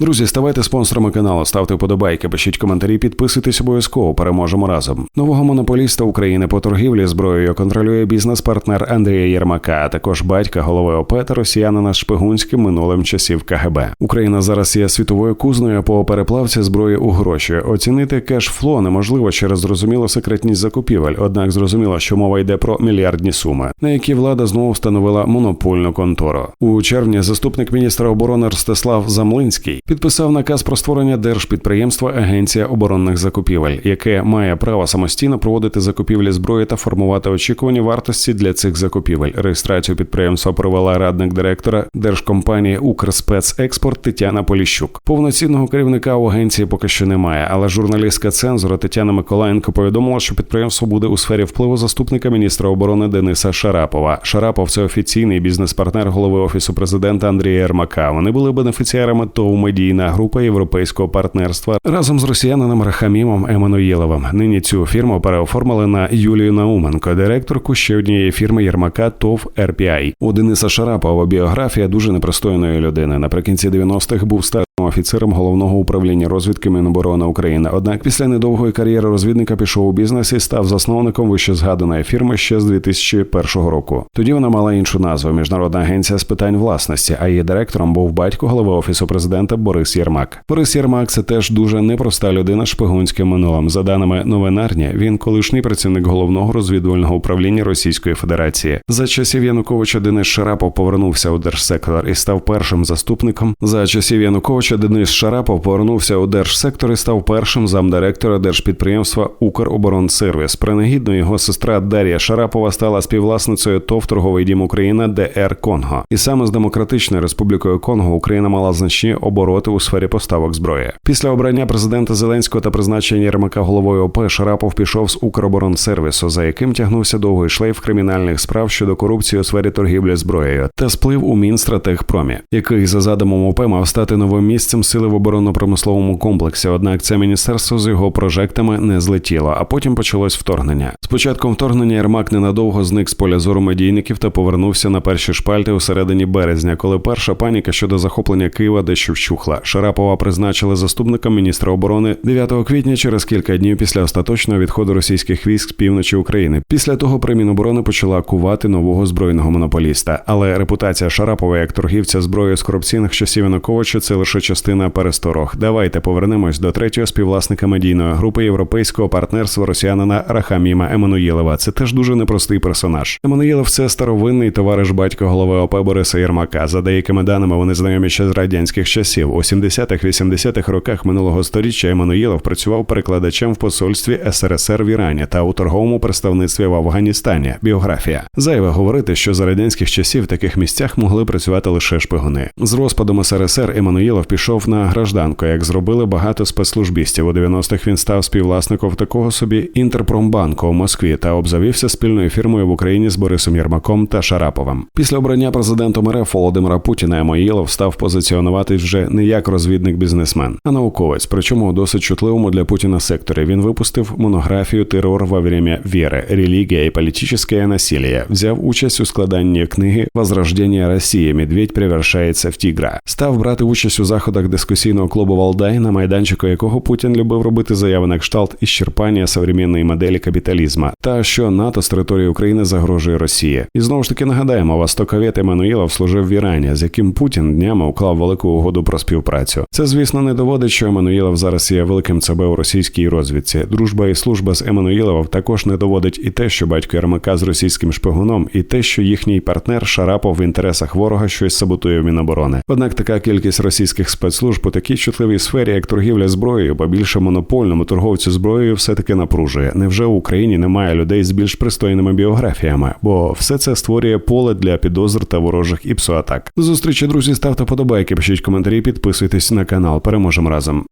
Друзі, ставайте спонсорами каналу, ставте вподобайки, пишіть коментарі, підписуйтесь обов'язково. Переможемо разом. Нового монополіста України по торгівлі зброєю контролює бізнес-партнер Андрія Єрмака, а також батька голови ОП та росіянина шпигунським минулим часів КГБ. Україна зараз є світовою кузною по переплавці зброї у гроші. Оцінити кешфло неможливо через зрозумілу секретність закупівель. Однак зрозуміло, що мова йде про мільярдні суми, на які влада знову встановила монопольну контору. У червні заступник міністра оборони Ростислав Замлинський підписав наказ про створення держпідприємства Агенція оборонних закупівель, яке має право самостійно проводити закупівлі зброї та формувати очікувані вартості для цих закупівель. Реєстрацію підприємства провела радник директора держкомпанії Укрспецекспорт Тетяна Поліщук. Повноцінного керівника у агенції поки що немає, але журналістка цензура Тетяна Миколаєнко повідомила, що підприємство буде у сфері впливу заступника міністра оборони Дениса Шарапова. Шарапов це офіційний бізнес-партнер голови офісу президента Андрія Ермака. Вони були бенефіціарами ТОВ медійна група європейського партнерства разом з росіянином Рахамімом Еммануїловим. Нині цю фірму переоформили на Юлію Науменко, директорку ще однієї фірми Єрмака ТОВ РПІ. У Дениса Шарапова біографія дуже непристойної людини. Наприкінці 90-х був старшим офіцером головного управління розвідки Міноборони України. Однак після недовгої кар'єри розвідника пішов у бізнес і став засновником вище згаданої фірми ще з 2001 року. Тоді вона мала іншу назву Міжнародна агенція з питань власності, а її директором був батько голови офісу президента Борис Єрмак. Борис Єрмак це теж дуже непроста людина шпигунським минулим. За даними новинарні, він колишній працівник головного розвідувального управління Російської Федерації. За часів Януковича Денис Шарапов повернувся у держсектор і став першим заступником. За часів Януковича Денис Шарапов повернувся у держсектор і став першим замдиректора держпідприємства Укроборонсервіс. Принагідно його сестра Дар'я Шарапова стала співвласницею ТОВ торговий дім Україна ДР Конго. І саме з Демократичною Республікою Конго Україна мала значні обороти у сфері поставок зброї. Після обрання президента Зеленського та призначення Єрмака головою ОП Шарапов пішов з Укроборонсервісу, за яким тягнувся довгий шлейф кримінальних справ щодо корупції у сфері торгівлі зброєю та сплив у Мінстратегпромі, який за задумом ОП мав стати новим місцем сили в оборонно-промисловому комплексі. Однак це міністерство з його прожектами не злетіло, а потім почалось вторгнення. З початком вторгнення Єрмак ненадовго зник з поля зору медійників та повернувся на перші шпальти у середині березня, коли перша паніка щодо захоплення Києва дещо вщухла. Шарапова призначили заступником міністра оборони 9 квітня через кілька днів після остаточного відходу російських військ з півночі України. Після того при Міноборони почала кувати нового збройного монополіста. Але репутація Шарапова як торгівця зброєю з корупційних часів Януковича – це лише частина пересторог. Давайте повернемось до третього співвласника медійної групи європейського партнерства росіянина Рахаміма Еммануїлова. Це теж дуже непростий персонаж. Еммануїлов – це старовинний товариш батька голови ОП Бориса Єрмака. За деякими даними вони знайомі ще з радянських часів. У 70-х-80-х роках минулого століття Еммануїлов працював перекладачем в посольстві СРСР в Ірані та у торговому представництві в Афганістані. Біографія зайве говорити, що за радянських часів в таких місцях могли працювати лише шпигуни. З розпадом СРСР Еммануїлов пішов на гражданку, як зробили багато спецслужбістів. У 90-х він став співвласником такого собі Інтерпромбанку у Москві та обзавівся спільною фірмою в Україні з Борисом Єрмаком та Шараповим. Після обрання президентом РФ Володимира Путіна Емоїлов став позиціонуватись вже не як розвідник-бізнесмен, а науковець. Причому у досить чутливому для Путіна секторі він випустив монографію Терор во время віри, релігія і політичне насилие. Взяв участь у складанні книги Возрождення Росії. Медведь превращається в тігра. Став брати участь у заходах дискусійного клубу Валдай, на майданчику якого Путін любив робити заяви на кшталт ісчерпання современної моделі капіталізму, та що НАТО з території України загрожує Росії. І знову ж таки нагадаємо, востоковед Еммануїлов служив в Ірані, з яким Путін днями уклав велику угоду про співпрацю. Це, звісно, не доводить, що Еммануїлов зараз є великим ЦБ у російській розвідці. Дружба і служба з Еммануїловим також не доводить і те, що батько Єрмака з російським шпигуном, і те, що їхній партнер Шарапов в інтересах ворога щось саботує в Міноборони. Однак така кількість російських спецслужб у такій чутливій сфері, як торгівля зброєю, бо більше монопольному торговцю зброєю все таки напружує. Невже в Україні немає людей з більш пристойними біографіями? Бо все це створює поле для підозр та ворожих іпсоатак. До зустрічі, друзі, ставте подобайки, пишіть коментарі, підписуйтесь на канал. Переможемо разом.